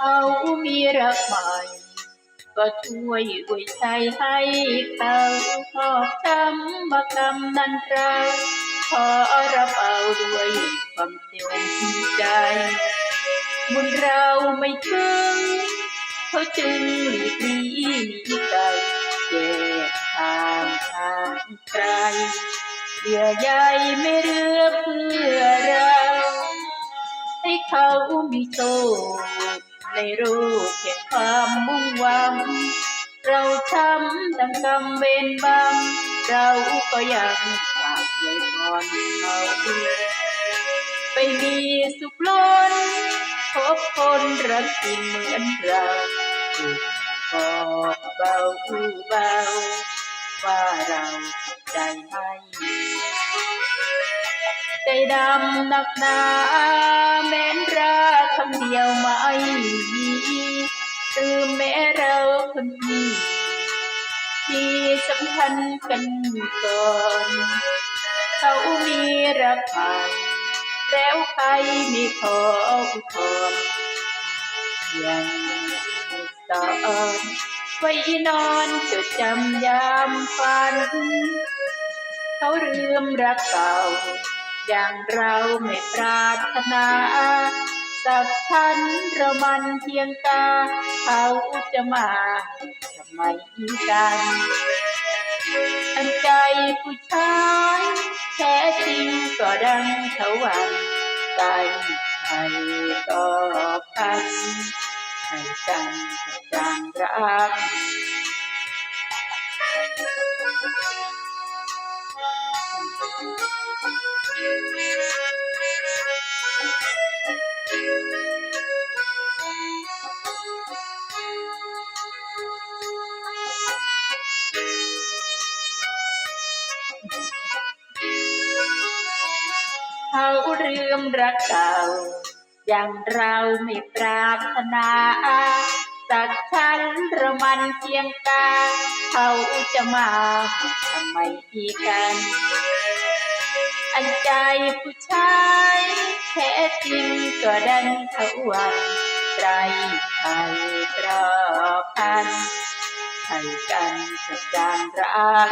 เขามีรักใหม่ก็ช่วยอวยใจให้เขาขอบช้ำมากรำนันเราขอรับเอาด้วยความเต็มใจ บุญเราไม่ถึงเขาจึงหลีกหนีหนีไกลแยกทางทางไกลเหยื่อใยไม่เลือเพื่อเราให้เขามีโชค ในรูปแห่งความมุ่งหวัง เราช้ำดังกำเวรบัง เราก็ยังฝากไว้พรเขาไปมีสุขล้นพบคนรักจริงเหมือนเราบอเบาเบา ว่าเราสุขใจให้ใจดำหนักหนาแม้นรั คนนี้ที่สำคัญกันก่อน เขามีรักใหม่แล้วใครไม่ขออุทธรยังสอนไว้นอนจดจำยามฝัน เขาลืมรักเก่าอย่างเราไม่ปรารถนา สักทันรามันเพียงตา เขาจะมาทำไมกันอันใจผู้ชายแท้จริงก็ดังเขาวันใจให้ก็พันให้กันจางรัก เขาลืมรักเก่าอย่างเราไม่ปรารถนาสักชั้นรามันเพียงกาเขาจะมาทำไมอีกัน อันใจผู้ชายแท้จริงก็ดันเขาวันใจไทยตรอพันให้กันสักจานรัก